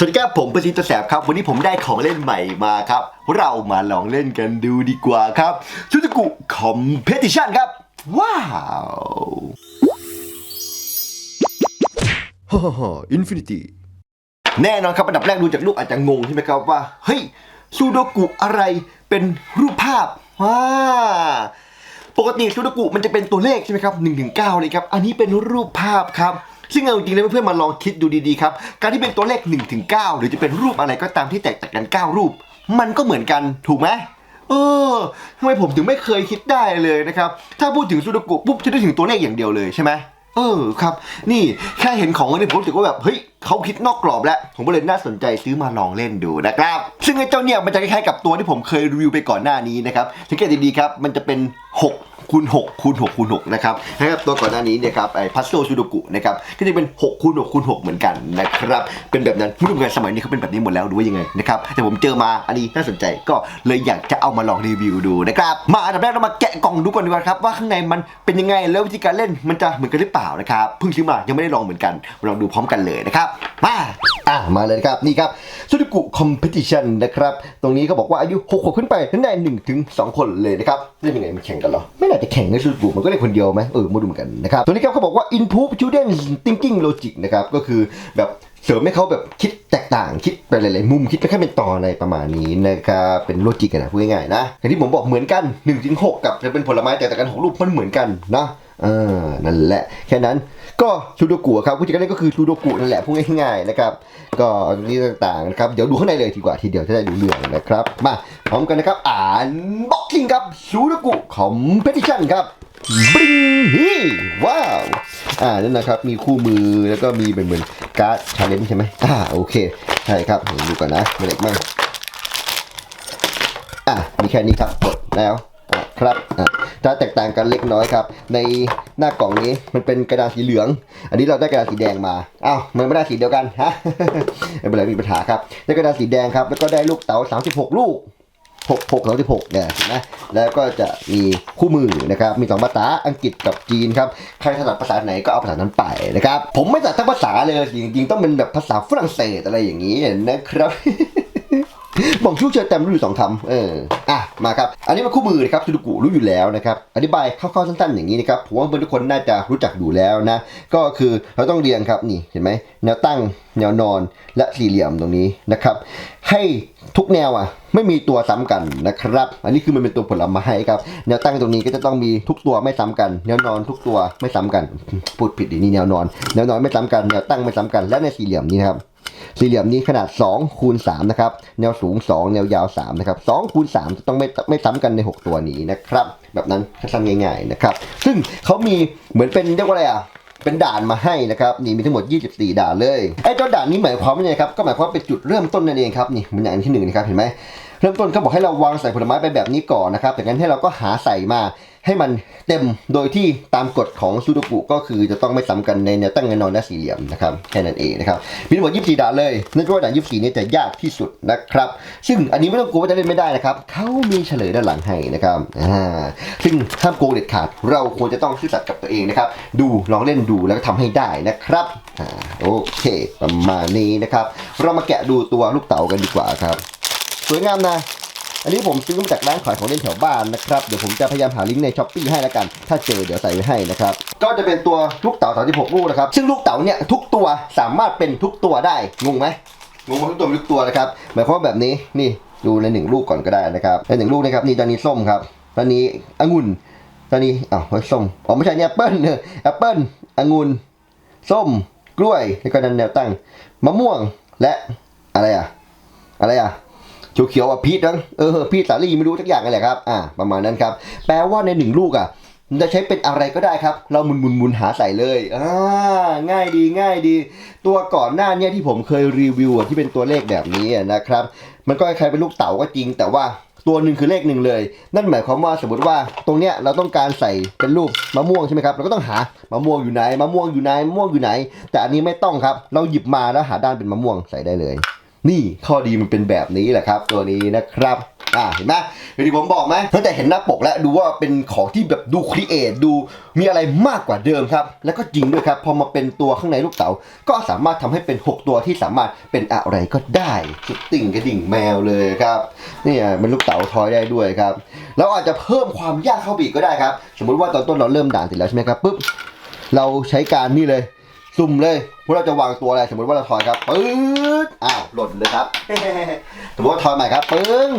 สวัสดีครับผมประสิทธิ์ตะแสบครับ วันนี้ผมได้ของเล่นใหม่มาครับ เรามาลองเล่นกันดูดีกว่าครับชุดกุคอมเพติชันครับ ว้าวฮ่าฮ่าอินฟินิตี้แน่นอนครับอันดับแรกดูจากรูปอาจจะงงใช่ไหมครับว่า เฮ้ยซูโดกุอะไรเป็นรูปภาพว้าปกติซูดกุมันจะเป็นตัวเลขใช่ไหมครับ1นถึงเเลยครับ อันนี้เป็นรูปภาพครับ ซึ่งเอาจริงๆแล้วเพื่อนๆมาลองคิดดูดีๆครับ การที่เป็นตัวเลข1นถึงเหรือจะเป็นรูปอะไรก็ตามที่แตกต่างกัน 9 รูป มันก็เหมือนกันถูกไหมเออทำไมผมถึงไม่เคยคิดได้เลยนะครับ ถ้าพูดถึงซูดกุปุ๊บจะได้ถึงตัวเลขอย่างเดียวเลยใช่ไหมเออครับ นี่แค่เห็นของอันนี้ผมรู้สึกว่าแบบเฮ้ย เขาคิดนอกกรอบแล้วผมก็เลยน่าสนใจซื้อมาลองเล่นดูนะครับ ซึ่งไอ้เจ้าเนี่ยมันจะคล้ายๆกับตัวที่ผมเคยรีวิวไปก่อนหน้านี้นะครับสังเกตดีๆครับมันจะเป็น6คูณ6คูณ6คูณ6นะครับนะครับตัวก่อนหน้านี้เนี่ยครับไอ้พัซโซซูโดกุนะครับก็จะเป็น6คูณ6คูณ6เหมือนกันนะครับเป็นแบบนั้นไม่รู้เหมือนกันสมัยนี้เขาเป็นแบบนี้หมดแล้วหรือว่ายังไงนะครับแต่ผมเจอมาอันนี้น่าสนใจก็เลยอยากจะเอามาลองรีวิวดูนะครับมาอันดับแรกเรามาแกะกล่องดูก่อนดีกว่าครับว่าข้างในมันเป็นยังไงแล้ววิธีการเล่นมันจะเหมือนกันหรือเปล่านะครับเพิ่งซื้อมายังไม่ได้ลองเหมือนกันมาลองดูพร้อมกันเลยนะครับมาอะมาเลยครับนี่ครับซูโดกุคอมเพติชันนะครับ ตรงนี้เขาบอกว่าอายุ6ขวบขึ้นไปทั้งได้1ถึง2คนเลยนะครับเล่นยังไงมันแข่งกันเหรอ ไม่น่าจะแข่งในซูโดกุมันก็เล่นคนเดียวไหมเออมาดูเหมือนกันนะครับตัวนี้ครับเขาบอกว่า improve children thinking logic นะครับก็คือแบบเสริมให้เขาแบบคิดแตกต่างคิดไปหลายๆมุมคิดไปแค่เป็นตอนอะไรประมาณนี้นะครับเป็นโลจิกอะนะพูดง่ายๆนะอย่างที่ผมบอกเหมือนกัน1นถึงหกับจะเป็นผลไม้แต่แต่กันหกรูปมันเหมือนกันนะ ออนั่นแหละแค่นั้นก็ซูโดกุครับวิธีการเล่นก็คือซูโดกุนั่นแหละพูดง่ายๆนะครับ ก็นี่ต่างๆนะครับเดี๋ยวดูข้างในเลยดีกว่าทีเดียวจะได้ดูเรื่องนะครับ มาพร้อมกันนะครับ อ่านบ็อกซิ่งครับซูโดกุคอมเพติชันครับบริงฮีว้าวอ่านั่นนะครับ มีคู่มือแล้วก็มีเป็นเหมือนการ์ดชาเลนจ์ใช่ไหมอ่าโอเคใช่ครับดูก่อนนะมีอะไรอีกบ้างอะมีแค่นี้ครับกดแล้ว ครับจะแตกต่างกันเล็กน้อยครับ ในหน้ากล่องนี้มันเป็นกระดาษสีเหลือง อันนี้เราได้กระดาษสีแดงมาอ้าวมันไม่ได้สีเดียวกันฮะไม่เป็นไรไม่มีปัญหาครับได้กระดาษสีแดงครับ แล้วก็ได้ลูกเต๋า36 ลูก6 6 36เนี่ยเห็นไหมแล้วก็จะมีคู่มือนะครับ มีสองภาษาอังกฤษกับจีนครับ ใครถนัดภาษาไหนก็เอาภาษานั้นไปนะครับ ผมไม่ถนัดทั้งภาษาเลยจริงๆ ต้องเป็นแบบภาษาฝรั่งเศสอะไรอย่างนี้นะครับ บอกชู้เชิญแต้มรู้อยู่สองคำเอออะมาครับ อันนี้เป็นคู่มือนะครับซูดูกุรู้อยู่แล้วนะครับอธิบายคร่าวๆสั้นๆอย่างนี้นะครับผมว่าเพื่อนทุกคนน่าจะรู้จักอยู่แล้วนะ ก็คือเราต้องเรียงครับนี่เห็นไหมแนวตั้งแนวนอนและสี่เหลี่ยมตรงนี้นะครับ ให้ทุกแนวอะไม่มีตัวซ้ำกันนะครับ อันนี้คือมันเป็นตัวผลไม้ครับ แนวตั้งตรงนี้ก็จะต้องมีทุกตัวไม่ซ้ำกัน แนวนอนทุกตัวไม่ซ้ำกัน พูดผิดดินี่แนวนอน แนวนอนไม่ซ้ำกัน แนวตั้งไม่ซ้ำกัน และในสี่เหลี่ยมนี้นะครับ สี่เหลี่ยมนี้ขนาด2คูณ3นะครับแนวสูง 2 แนวยาว3นะครับ2คูณ3จะต้องไม่ไม่ซ้ำกันใน 6 ตัวนี้นะครับแบบนั้นสั้นง่ายๆนะครับซึ่งเขามีเหมือนเป็นเรียกว่าอะไรอะเป็นด่านมาให้นะครับนี่มีทั้งหมด 24 ด่านเลยไอ้ตัวด่านนี้หมายความว่าไงครับก็หมายความว่าเป็นจุดเริ่มต้นนั่นเองครับนี่มันอย่างที่หนึ่งนะครับเห็นไหม เริ่มต้นเขาบอกให้เราวางใส่ผลไม้ไปแบบนี้ก่อนนะครับจากนั้นให้เราก็หาใส่มาให้มันเต็มโดยที่ตามกฎของซูโดกุก็คือจะต้องไม่ซ้ำกันในแนวตั้งแนวนอนและสี่เหลี่ยมนะครับแค่นั้นเองนะครับมีทั้งหมด24ด่านเลยนั่นก็ว่าด่าน24นี้จะยากที่สุดนะครับ ซึ่งอันนี้ไม่ต้องกลัวว่าจะเล่นไม่ได้นะครับเขามีเฉลยด้านหลังให้นะครับอ่าซึ่งห้ามโกงเด็ดขาด เราควรจะต้องซื่อสัตย์กับตัวเองนะครับดูลองเล่นดูแล้วก็ทำให้ได้นะครับอ่าโอเคประมาณนี้นะครับ เรามาแกะดูตัวลูกเต๋ากันดีกว่าครับ สวยงามนะ อันนี้ผมซื้อมาจากร้านขายของเล่นแถวบ้านนะครับ เดี๋ยวผมจะพยายามหาลิงก์ในช้อปปี้ให้แล้วกัน ถ้าเจอเดี๋ยวใส่ไว้ให้นะครับ ก็จะเป็นตัวลูกเต๋า36ลูกนะครับ ซึ่งลูกเต๋าเนี่ยทุกตัวสามารถเป็นทุกตัวได้ งงไหมงงไหมทุกตัวทุกตัวนะครับ หมายความว่าแบบนี้ นี่ดูในหนึ่งลูกก่อนก็ได้นะครับในหนึ่งลูกนะครับนี่ตอนนี้ส้มครับตอนนี้องุ่นตอนนี้อ้าวส้ม อ๋อไม่ใช่เนี่ยแอปเปิ้ลเนอะแอปเปิ้ลองุ่นส้ม กล้วยแล้วก็นันแนวตั้ง มะม่วง และอะไรอะ อะไรอะ เขียวๆอะพีชนะเออพีชสาลี่ไม่รู้ทักอย่างนั่นแหละครับอ่าประมาณนั้นครับ แปลว่าในหนึ่งลูกอะจะใช้เป็นอะไรก็ได้ครับ เราหมุนหมุนหมุนหาใส่เลยอ่าง่ายดีง่ายดี ตัวก่อนหน้าเนี้ที่ผมเคยรีวิวที่เป็นตัวเลขแบบนี้นะครับ มันก็คล้ายๆเป็นลูกเต๋าก็จริง แต่ว่าตัวหนึ่งคือเลขหนึ่งเลย นั่นหมายความว่าสมมติว่าตรงเนี้ยเราต้องการใส่เป็นรูปมะม่วงใช่ไหมครับ เราก็ต้องหามะม่วงอยู่ไหนมะม่วงอยู่ไหนมะม่วงอยู่ไหน แต่อันนี้ไม่ต้องครับ เราหยิบมาแล้วหาด้านเป็นมะม่วงใส่ได้เลย นี่ข้อดีมันเป็นแบบนี้แหละครับ ตัวนี้นะครับอ่าเห็นไหมอย่างที่ผมบอกไหมตั้งแต่เห็นหน้าปกแล้วดูว่าเป็นของที่แบบดูครีเอทดูมีอะไรมากกว่าเดิมครับ แล้วก็จริงด้วยครับพอมาเป็นตัวข้างในลูกเต๋าก็สามารถทำให้เป็น 6 ตัวที่สามารถเป็นอะไรก็ได้สุดติ่งกระดิ่งแมวเลยครับนี่ยเป็นลูกเต๋าทอยได้ด้วยครับแล้วอาจจะเพิ่มความยากเข้าไปอีกก็ได้ครับ สมมุติว่าตอนต้นเราเริ่มด่านเสร็จแล้วใช่ไหมครับปุ๊บเราใช้การนี่เลย สุ่มเลยพวกเราจะวางตัวอะไรสมมติว่าเราทอยครับปื๊ดอ้าวหล่นเลยครับ สมมติว่าทอยใหม่ครับปึ้ง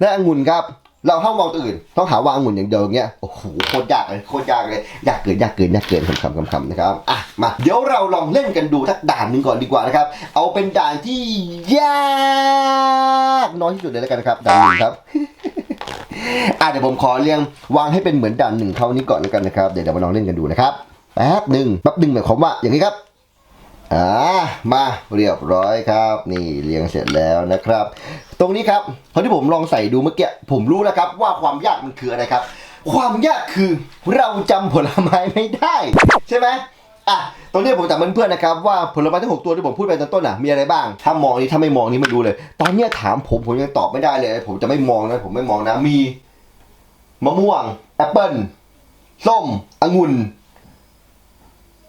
ได้องุ่นครับ เราห้ามมองตัวอื่น ต้องหาวางองุ่นอย่างเดียวอย่างเงี้ยโอ้โหโคตรยากเลยโคตรยากเลยยากเกินยากเกินยากเกินคำคำคำคำนะครับอะมาเดี๋ยวเราลองเล่นกันดูทักด่านหนึ่งก่อนดีกว่านะครับ เอาเป็นด่านที่ยากน้อยที่สุดเลยแล้วกันนะครับด่านหนึ่งครับอะเดี๋ยวผมขอเรียงวางให้เป็นเหมือนด่านหนึ่งเท่านี้ก่อนแล้วกันนะครับเดี๋ยวเดี๋ยวมาลองเล่นกันดูนะครับแป๊บหนึ่งแป๊บหนึ่งหมายความว่าอย่างนี้ครับ อ่ามาเรียบร้อยครับ นี่เรียงเสร็จแล้วนะครับ ตรงนี้ครับพอที่ผมลองใส่ดูเมื่อกี้ผมรู้แล้วครับว่าความยากมันคืออะไรครับ ความยากคือเราจำผลไม้ไม่ได้ ใช่ไหมอะตรงนี้ผมถามเพื่อนๆนะครับว่าผลไม้ทั้งหกตัวที่ผมพูดไปตอนต้นอะมีอะไรบ้างถ้ามองนี้ถ้าไม่มองนี้ไม่รู้เลย ตอนนี้ถามผมผมยังตอบไม่ได้เลย ผมจะไม่มองนะผมไม่มองนะมีมะม่วงแอปเปิ้ลส้มองุ่น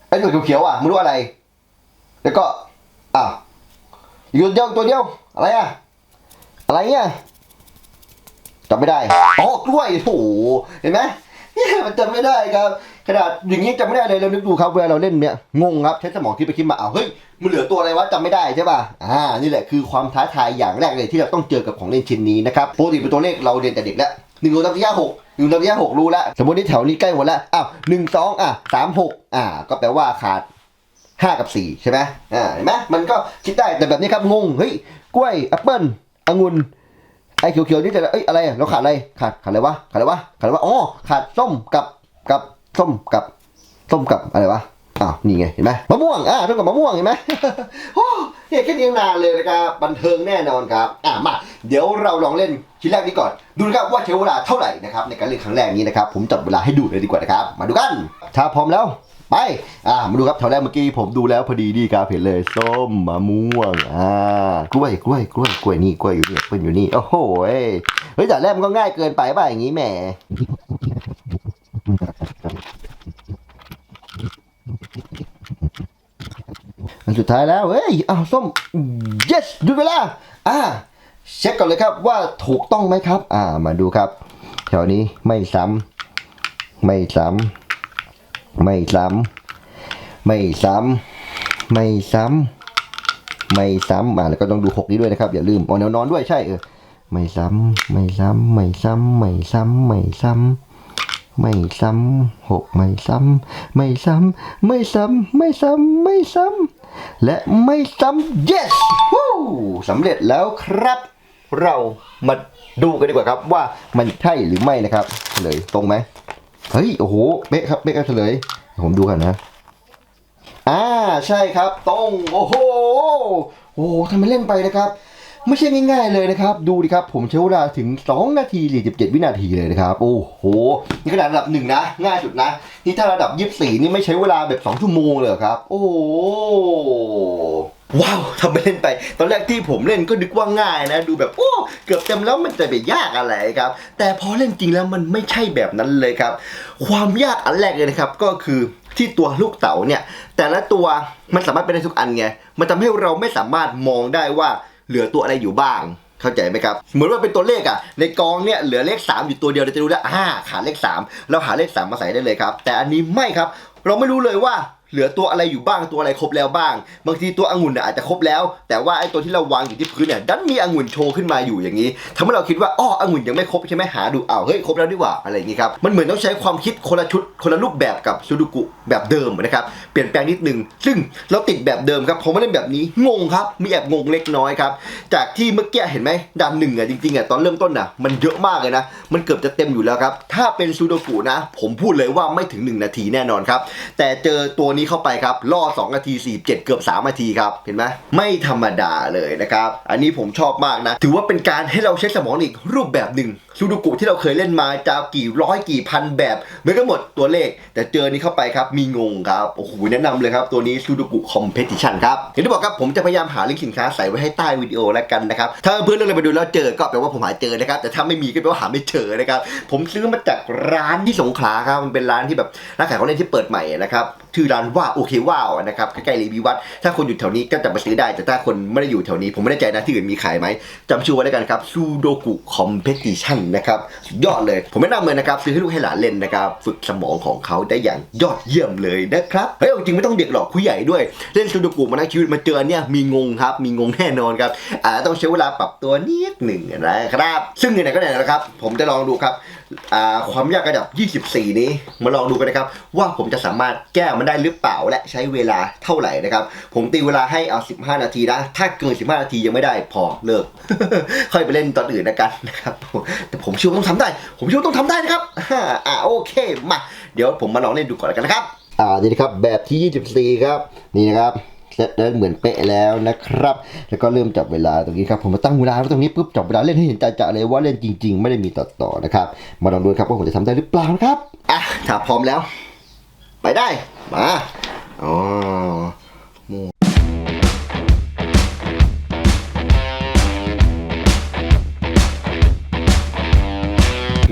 ไอ้ตัวเขียวๆอะไม่รู้อะไร แล้วก็อะอีกตัวเดียวตัวเดียว อะไรอะ อะไรเนี่ยจำไม่ได้อ๋อกล้วยโอ้โหเห็นไหมเนี่ยมันจำไม่ได้ครับขนาดอย่างนี้จำไม่ได้เลยเรานึกดูครับเวลาเราเล่นเนี่ยงงครับใช้สมองคิดไปคิดมาเอาวเฮ้ยมันเหลือตัวอะไรวะจำไม่ได้ใช่ป่ะอ่านี่แหละคือความท้าทายอย่างแรกเลยที่เราต้องเจอกับของเล่นชิ้นนี้นะครับปกติเป็นตัวเลขเราเรียนแต่เด็กแล้วหนึ่งสองสามสี่ห้าหกหนึ่งสองสามสี่ห้าหกรู้แล้วสมมติที่แถวนี้ใกล้หมดแล้วอ้าวหนึ่งสองอะสามหกอ่า ก็แปลว่าขาด ห้ากับสี่ใช่ไหมอ่าเห็นไหมมันก็คิดได้แต่แบบนี้ครับงงเฮ้ยกล้วยแอปเปิ้ลองุ่นไอ้เขียวๆนี่จะเอ้ยอะไรเราขาดอะไรขาดขาดอะไรวะขาดอะไรวะขาดอะไรวะอ๋อขาดส้มกับกับส้มกับส้มกับอะไรวะอ้าวนี่ไงเห็นไหมมะม่วงอ่าส้มกับมะม่วงเห็นไหมโอ้เนี่ยแค่นี้นานเลยนะครับบันเทิงแน่นอนครับอะมาเดี๋ยวเราลองเล่นชิ้นแรกนี้ก่อน ดูนะครับว่าใช้เวลาเท่าไหร่นะครับในการเล่นครั้งแรกนี้นะครับผมจับเวลาให้ดูเลยดีกว่านะครับมาดูกันถ้าพร้อมแล้ว ไป อ่ามาดูครับแถวแรกเมื่อกี้ผมดูแล้วพอดีดีครับเห็นเลยส้มมะม่วง อ่ากล้วยกล้วยกล้วยกล้วยนี่กล้วยอยู่นี่กล้วยอยู่นี่ โอ้โหเฮ้ยแต่แรกมันก็ง่ายเกินไปป่ะอย่างนี้แหมอันสุดท้ายแล้ว เฮ้ยอ้าวส้ม yes หยุดเวลา อ่า เช็คก่อนเลยครับว่าถูกต้องไหมครับ อ่า มาดูครับ แถวนี้ไม่ซ้ำไม่ซ้ำ ไม่ซ้ำไม่ซ้ำไม่ซ้ำไม่ซ้ำอ่าแล้วก็ต้องดูหกนี้ด้วยนะครับ อย่าลืมอ๋อแนวนอนด้วยใช่เออไม่ซ้ำไม่ซ้ำไม่ซ้ำไม่ซ้ำไม่ซ้ำไม่ซ้ำหกไม่ซ้ำไม่ซ้ำไม่ซ้ำไม่ซ้ำไม่ซ้ำและไม่ซ้ำ yes วู้สำเร็จแล้วครับ เรามาดูกันดีกว่าครับว่ามันใช่หรือไม่นะครับเลยตรงไหม เฮ้ย โอ้โหเป๊ะครับเป๊ะครับเฉลย ผมดูกันนะ อ่าใช่ครับตรงโอ้โหโอ้โหทำไมเล่นไปนะครับไม่ใช่ง่ายๆเลยนะครับ ดูดิครับ ผมใช้เวลาถึง 2 นาที47วินาทีเลยนะครับ โอ้โห นี่ขนาดระดับหนึ่งนะ ง่ายสุดนะ นี่ถ้าระดับ 24 นี่ไม่ใช้เวลาแบบ 2 ชั่วโมงเลยครับ โอ้โห ว้าวทำไปเล่นไป ตอนแรกที่ผมเล่นก็นึกว่าง่ายนะ ดูแบบโอ้เกือบเต็มแล้วมันจะไปยากอะไรครับ แต่พอเล่นจริงแล้วมันไม่ใช่แบบนั้นเลยครับ ความยากอันแรกเลยนะครับ ก็คือที่ตัวลูกเต๋าเนี่ย แต่ละตัวมันสามารถเป็นได้ทุกอันไง มันทำให้เราไม่สามารถมองได้ว่าเหลือตัวอะไรอยู่บ้างเข้าใจไหมครับ เหมือนว่าเป็นตัวเลขอะในกองเนี่ยเหลือเลข 3 อยู่ตัวเดียวเราจะรู้แล้วอ่าขาดเลข 3 เราหาเลข 3 มาใส่ได้เลยครับ แต่อันนี้ไม่ครับ เราไม่รู้เลยว่า เหลือตัวอะไรอยู่บ้างตัวอะไรครบแล้วบ้าง บางทีตัวองุ่นอาจจะครบแล้ว แต่ว่าไอ้ตัวที่เราวางอยู่ที่พื้นเนี่ยดันมีองุ่นโชว์ขึ้นมาอยู่อย่างนี้ทำให้เราคิดว่าอ้อองุ่นยังไม่ครบใช่ไหมหาดูอ้าวเฮ้ยครบแล้วดีกว่าอะไรอย่างนี้ครับมันเหมือนต้องใช้ความคิดคนละชุดคนละรูปแบบกับซูดูกุ แบบเดิมนะครับเปลี่ยนแปลงนิดนึง ซึ่งเราติดแบบเดิมครับพอมาเล่นแบบนี้งงครับ มีแอบงงเล็กน้อยครับ จากที่เมื่อกี้เห็นไหมด่านหนึ่งอะจริงๆอะตอนเริ่มต้นอะมันเยอะมากเลยนะ มันเกือบจะเต็มอยู่แล้วครับ ถ้าเป็นซูโดกุนะ ผมพูดเลยว่าไม่ถึง 1 นาทีแน่นอนครับ แต่เจอตัวนี้เข้าไปครับล่อ2นาที47เกือบ3นาทีครับเห็นไหมไม่ธรรมดาเลยนะครับอันนี้ผมชอบมากนะ ถือว่าเป็นการให้เราใช้สมองอีกรูปแบบหนึ่งซูดูกุที่เราเคยเล่นมาจะกี่ร้อยกี่พันแบบเหมือนกันหมดตัวเลข แต่เจอนี้เข้าไปครับมีงงครับ โอ้โห แนะนำเลยครับ ตัวนี้ซูดูกุคอมเพติชันครับอย่างที่บอกครับ ผมจะพยายามหาลิงก์สินค้าใส่ไว้ให้ใต้วิดีโอแล้วกันนะครับ ถ้าเพื่อนๆเลือกอะไรมาดูแล้วเจอก็แปลว่าผมหาเจอนะครับ แต่ถ้าไม่มีก็แปลว่าหาไม่เจอนะครับ ผมซื้อมาจากร้านที่สงขลาครับ มันเป็นร้านที่แบบร้านขายของเล่นที่เปิดใหม่นะครับชื่อร้านว่าโอเคว้าวนะครับใกล้ๆรีวิวัฒน์ถ้าคนอยู่แถวนี้ก็จะมาซื้อได้ แต่ถ้าคนไม่ได้อยู่แถวนี้ ผมไม่แน่ใจนะที่อื่นมีขายไหมจำชื่อไว้แล้วกันครับซูโดกุคอมเพติชันนะครับยอดเลย ผมแนะนำเลยนะครับซื้อให้ลูกให้หลานเล่นนะครับ ฝึกสมองของเขาได้อย่างยอดเยี่ยมเลยนะครับเฮ้ยจริงไม่ต้องเด็กหรอกผู้ใหญ่ด้วย เล่นซูโดกุมาทั้งชีวิตมาเจอเนี่ยมีงงครับมีงงแน่นอนครับอาต้องใช้เวลาปรับตัวนิดหนึ่งนะครับ ซึ่งไหนก็ไหนนะครับ ผมจะลองดูครับอ่าความยากระดับ 24 นี้มาลองดูกันนะครับ ว่าผมจะสามารถแก้มันได้หรือเปล่าและใช้เวลาเท่าไหร่นะครับ ผมตีเวลาให้เอา 15 นาทีนะถ้าเกิน 15 นาทียังไม่ได้พอเลิก ค่อยไปเล่นตอนอื่นนะกันนะครับแต่ผมเชื่อว่าต้องทำได้ ผมเชื่อว่าต้องทำได้นะครับอ่าโอเคมาเดี๋ยวผมมาลองเล่นดูก่อนแล้วกันนะครับ อ่านี่นะครับแบบที่ 24 ครับนี่นะครับเสร็จแล้วเหมือนเป๊ะแล้วนะครับ แล้วก็เริ่มจับเวลาตรงนี้ครับ ผมมาตั้งเวลาไว้ตรงนี้ปุ๊บจับเวลาเล่นให้เห็นจะๆเลยว่าเล่นจริง ๆ ไม่ได้มีตัดต่อนะครับ มาลองดูครับว่าผมจะทำได้หรือเปล่านะครับอะถ้าพร้อมแล้ว ไปได้มาอ๋อห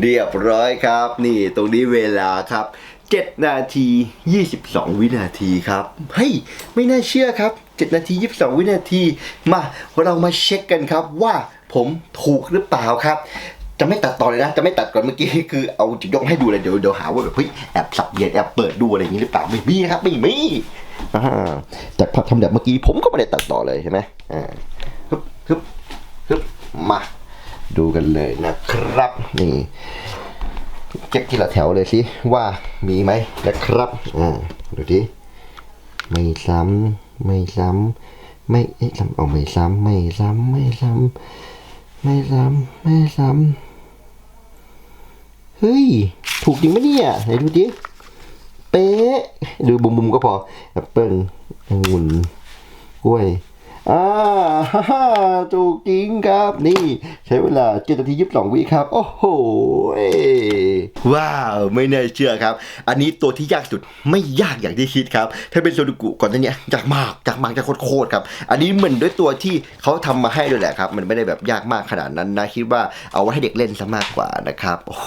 เรียบร้อยครับ นี่ตรงนี้เวลาครับ 7 นาที 22 วินาทีครับเฮ้ยไม่น่าเชื่อครับ 7 นาที 22 วินาที มาเรามาเช็คกันครับว่าผมถูกหรือเปล่าครับ จะไม่ตัดต่อเลยนะ จะไม่ตัดก่อนเมื่อกี้คือเอาจุดยกให้ดูเลยเดี๋ยวเดี๋ยวหาว่าแบบเฮ้ยแอบสับเย็นแอบเปิดดูอะไรอย่างนี้หรือเปล่าไม่มีครับไม่มีอ่าจากทำแบบเมื่อกี้ผมก็ไม่ได้ตัดต่อเลยใช่ไหมอ่าฮึบฮึบฮึบมาดูกันเลยนะครับนี่ เช็คทีละแถวเลยสิว่ามีไหมนะครับอ่าดูดิไม่ซ้ำไม่ซ้ำไม่เอ๊ะซ้ำเอาไม่ซ้ำไม่ซ้ำไม่ซ้ำไม่ซ้ำไม่ซ้ำเฮ้ยถูกจริงไหมเนี่ยไหนดูดิเป๊ะดูบุมๆก็พอแอปเปิ้ลองุ่นกล้วย อ่าฮ่าฮ่าถูกจริงครับนี่ ใช้เวลาเจ็ดนาทียี่สิบสองวิครับ โอ้โหว้าวไม่น่าเชื่อครับ อันนี้ตัวที่ยากสุดไม่ยากอย่างที่คิดครับ ถ้าเป็นโซดูกุก่อนหน้านี้ยากมากยากมากยากโคตรครับ อันนี้เหมือนด้วยตัวที่เขาทำมาให้ด้วยแหละครับ มันไม่ได้แบบยากมากขนาดนั้นนะคิดว่าเอาไว้ให้เด็กเล่นซะมากกว่านะครับโอ้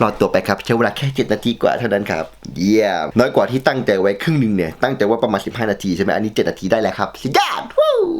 รอตัวไปครับใช้เวลาแค่7นาทีกว่าเท่านั้นครับเยี่ยมน้อยกว่าที่ตั้งใจไว้ครึ่งหนึ่งเนี่ยตั้งใจว่าประมาณ15นาทีใช่ไหมอันนี้7นาทีได้แล้วครับสุดยอด วู้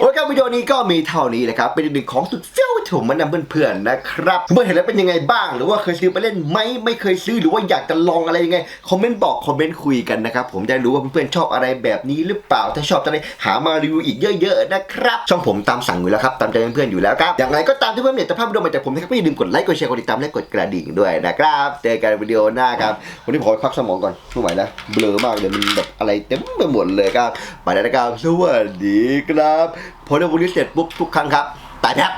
โอเควิดีโอนี้ก็มีเท่านี้เลยครับ เป็นหนึ่งของสุดเฟี้ยวที่ผมมานำเพื่อนๆนะครับเมื่อเห็นแล้วเป็นยังไงบ้าง หรือว่าเคยซื้อไปเล่นไหมไม่เคยซื้อหรือว่าอยากจะลองอะไรยังไงคอมเมนต์บอกคอมเมนต์คุยกันนะครับผมจะรู้ว่าเพื่อนๆชอบอะไรแบบนี้หรือเปล่าถ้าชอบจะได้หามารีวิวอีกเยอะๆนะครับช่องผมตามสั่งอยู่แล้วครับตามใจเพื่อนๆอยู่แล้วครับอย่างไรก็ตามที่เพื่อนๆอยากจะภาพวิดีโอมาจากผมนะครับก็อย่าลืมกดไลค์กดแชร์กดติดตามและกดกระดิ่งด้วยนะครับเจอกันวิดีโอหน้าครับวันนี้ผมขอพักสมองก่อนไม่ไหวแล้วเบลอมากเลยมันแบบอะไรเต็มไปหมดเลยครับไปแล้วนะครับสวัสดีครับพอได้วันนี้เสร็จปุ๊บทุกครั้งครับตายแทบ